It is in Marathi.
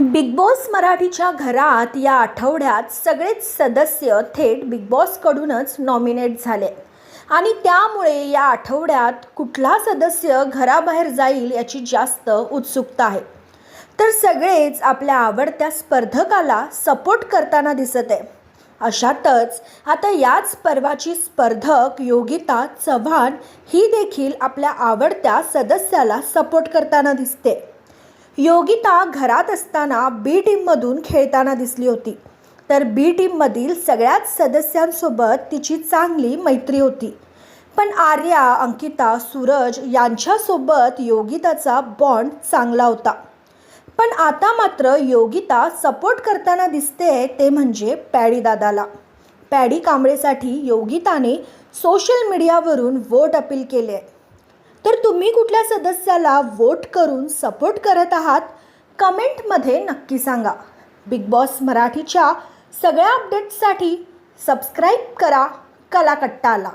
बिग बॉस मराठीच्या घरात या आठवड्यात सगळेच सदस्य थेट बिग बॉसकडूनच नॉमिनेट झाले. आणि त्यामुळे या आठवड्यात कुठला सदस्य घराबाहेर जाईल याची जास्त उत्सुकता आहे. तर सगळेच आपल्या आवडत्या स्पर्धकाला सपोर्ट करताना दिसत आहे. अशातच आता याच पर्वाची स्पर्धक योगिता चव्हाण ही देखील आपल्या आवडत्या सदस्याला सपोर्ट करताना दिसते. योगिता घरात असताना बी टीममधून खेळताना दिसली होती. तर बी टीममधील सगळ्याच सदस्यांसोबत तिची चांगली मैत्री होती. पण आर्या अंकिता सूरज यांच्यासोबत योगिताचा बॉन्ड चांगला होता. पण आता मात्र योगिता सपोर्ट करताना दिसते ते म्हणजे पॅडी दादाला. पॅडी कांबळेसाठी योगिताने सोशल मीडियावरून वोट अपील केले. आहे तर तुम्ही कुठल्या सदस्याला वोट करून सपोर्ट करत आहात कमेंटमध्ये नक्की सांगा. बिग बॉस मराठीच्या सगळ्या अपडेट्ससाठी सबस्क्राईब करा कलाकट्टाला.